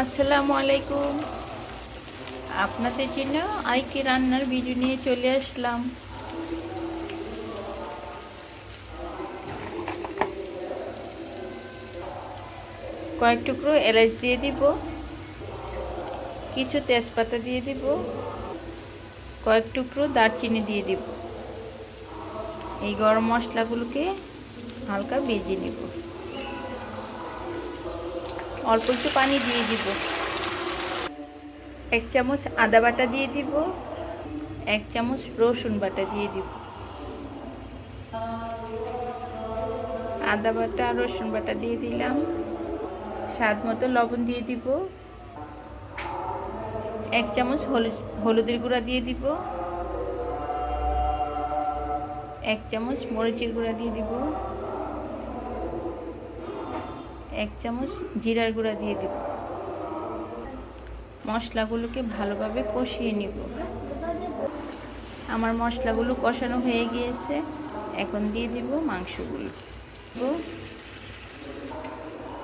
আসসালামু আলাইকুম আপনাদের জন্য আইকে রান্নার ভিডিও নিয়ে চলে আসলাম। কয়েক টুকরো এলাচ দিয়ে দিব। কিছু তেজপাতা দিয়ে দিব। কয়েক টুকরো দারচিনি দিয়ে দিব। এই গরম মশলাগুলোকে হালকা ভেজে নিব। অল্প একটু পানি দিয়ে দিব। এক চামচ আদা বাটা দিয়ে দিব। এক চামচ রসুন বাটা দিয়ে দিব। আদা বাটা, রসুন বাটা দিয়ে দিলাম। স্বাদ মতো লবণ দিয়ে দিব। এক চামচ হলুদ, হলুদের গুঁড়া দিয়ে দিব। এক চামচ মরিচের গুঁড়া দিয়ে দিব। এক চামচ জিরার গুঁড়া দিয়ে দিব। মশলাগুলোকে ভালোভাবে কষিয়ে নিব। আমার মশলাগুলো কষানো হয়ে গিয়েছে। এখন দিয়ে দিব মাংসগুলো।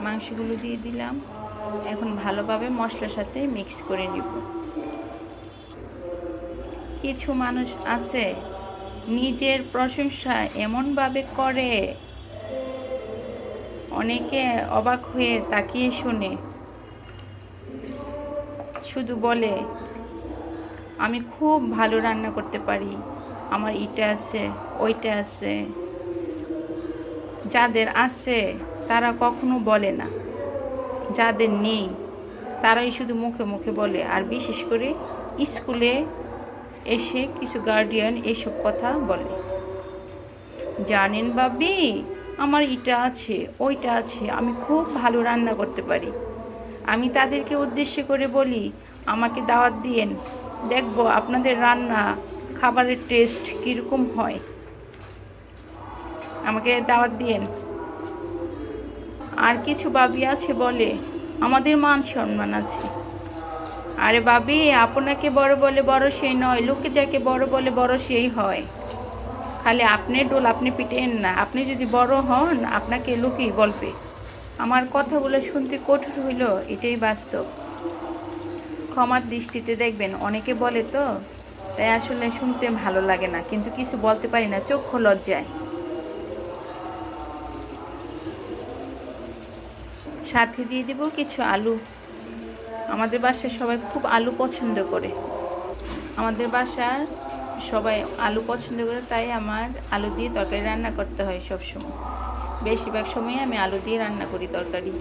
মাংসগুলো দিয়ে দিলাম। এখন ভালোভাবে মশলার সাথে মিক্স করে নিব। কিছু মানুষ আছে, নিজের প্রশংসা এমনভাবে করে। অনেকে অবাক হয়ে তাকিয়ে শুনে। শুধু বলে, আমি খুব ভালো রান্না করতে পারি। আমার ইটা আছে, ওইটা আছে। যাদের আছে, তারা কখনো বলে না। যাদের নেই, তারাই শুধু মুখে মুখে বলে। আর বিশেষ করে স্কুলে এসে কিছু গার্ডিয়ান এইসব কথা বলে। জানেন বাবি আমার ইটা আছে, ওইটা আছে, আমি খুব ভালো রান্না করতে পারি। আমি তাদেরকে উদ্দেশ্য করে বলি, আমাকে দাওয়াত দিয়েন, দেখব আপনাদের রান্না খাবারের টেস্ট কীরকম হয়। আমাকে দাওয়াত দিয়েন। আর কিছু বাবি আছে বলে, আমাদের মান সম্মান আছে। আরে বাবি আপনাকে বড় বলে বড় সেই নয়, লোকে যাকে বড় বলে বড় সেই হয়। খালি আপনি ডোল আপনি পিটেন না। আপনি যদি বড় হন, আপনাকে লোকেই গল্পে আমার কথাগুলো শুনতে কঠোর হইল, এটাই বাস্তব। ক্ষমার দৃষ্টিতে দেখবেন, অনেকে বলে তো, তাই আসলে শুনতে ভালো লাগে না। কিন্তু কিছু বলতে পারি না, চক্ষু লজ্জায়। সাথে দিয়ে দিব কিছু আলু। আমাদের বাসায় সবাই খুব আলু পছন্দ করে। আমাদের বাসার সবাই আলু পছন্দ করে, তাই আমার আলু দিয়ে তরকারি রান্না করতে হয় সব সময় বেশিরভাগ সময় আমি আলু দিয়ে রান্না করি তরকারি।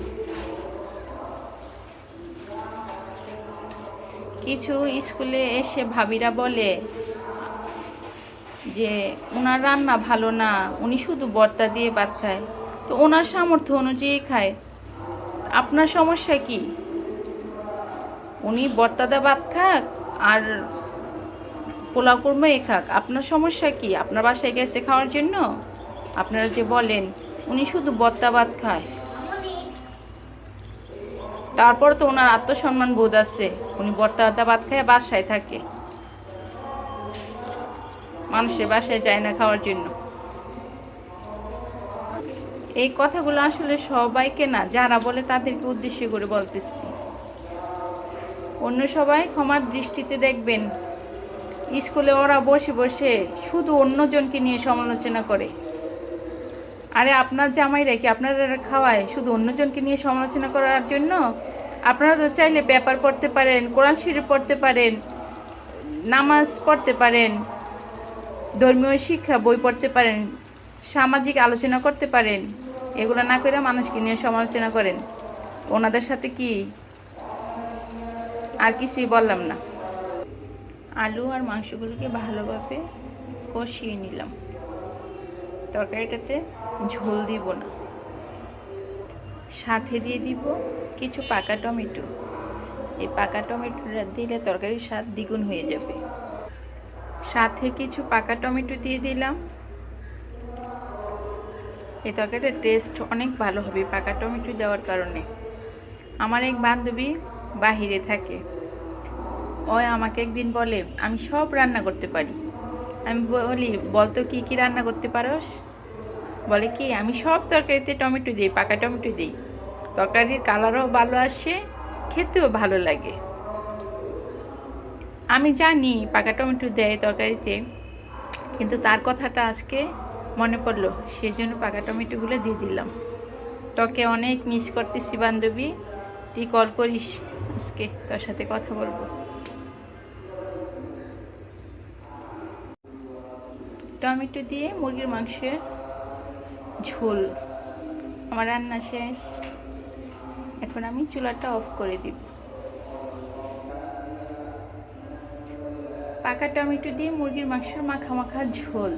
কিছু স্কুলে এসে ভাবিরা বলে যে ওনার রান্না ভালো না, উনি শুধু বর্তা দিয়ে ভাত খায়। তো ওনার সামর্থ্য অনুযায়ী খায়। আপনার সমস্যা কি? উনি বর্তা বর্তাদা ভাত খাক আর কুরমা এ খাক আপনার সমস্যা কি? আপনার বাসায় গেছে খাওয়ার জন্য? আপনারা যে বলেন, উনি শুধু বত্তা ভাত খায়। তারপর তো ওনার আত্মসম্মান বোধ আছে। উনি বর্তা ভাত খায় বাসায় থাকে। মানুষের বাসায় যায় না খাওয়ার জন্য। এই কথাগুলো আসলে সবাইকে না, যারা বলে তাদেরকে উদ্দেশ্য করে বলতেছি। অন্য সবাই ক্ষমার দৃষ্টিতে দেখবেন। স্কুলে ওরা বসে বসে শুধু অন্যজনকে নিয়ে সমালোচনা করে। আরে আপনার জামাইরা কি আপনারা খাওয়ায় শুধু অন্যজনকে নিয়ে সমালোচনা করার জন্য? আপনারা তো চাইলে পেপার পড়তে পারেন, কোরআন শরীফ পড়তে পারেন, নামাজ পড়তে পারেন, ধর্মীয় শিক্ষা, বই পড়তে পারেন, সামাজিক আলোচনা করতে পারেন, এগুলো না করে মানুষকে নিয়ে সমালোচনা করেন। ওনাদের সাথে কি? আর কিছুই বললাম না। আলু আর মাংসগুলোকে ভালোভাবে কষিয়ে নিলাম। তরকারিটাতে ঝোল দিব না। সাথে দিয়ে দিব কিছু পাকা টমেটো। এই পাকা টমেটোটা দিলে তরকারির স্বাদ দ্বিগুণ হয়ে যাবে। সাথে কিছু পাকা টমেটো দিয়ে দিলাম। এই তরকারিটার টেস্ট অনেক ভালো হবে পাকা টমেটো দেওয়ার কারণে। আমার এক বান্ধবী বাহিরে থাকে। ও আমাকে একদিন বলে, আমি সব রান্না করতে পারি। আমি বলি বলতো কি কি রান্না করতে পারোস? বলে কি, আমি সব তরকারিতে টমেটো দিই, পাকা টমেটো দিই। তরকারির কালারও ভালো আসে, খেতেও ভালো লাগে। আমি জানি পাকা টমেটো দেয় তরকারিতে, কিন্তু তার কথাটা আজকে মনে পড়ল সেই জন্য পাকা টমেটোগুলো দিয়ে দিলাম। তোকে অনেক মিস করতেছি বান্ধবী, তুই কল করিস, আজকে তোর সাথে কথা বলব। টমেটো দিয়ে মুরগির মাংসের ঝোল। আমার রান্না শেষ। এখন আমি চুলাটা অফ করে দিব। পাকা টমেটো দিয়ে মুরগির মাংসের মাখা মাখা ঝোল।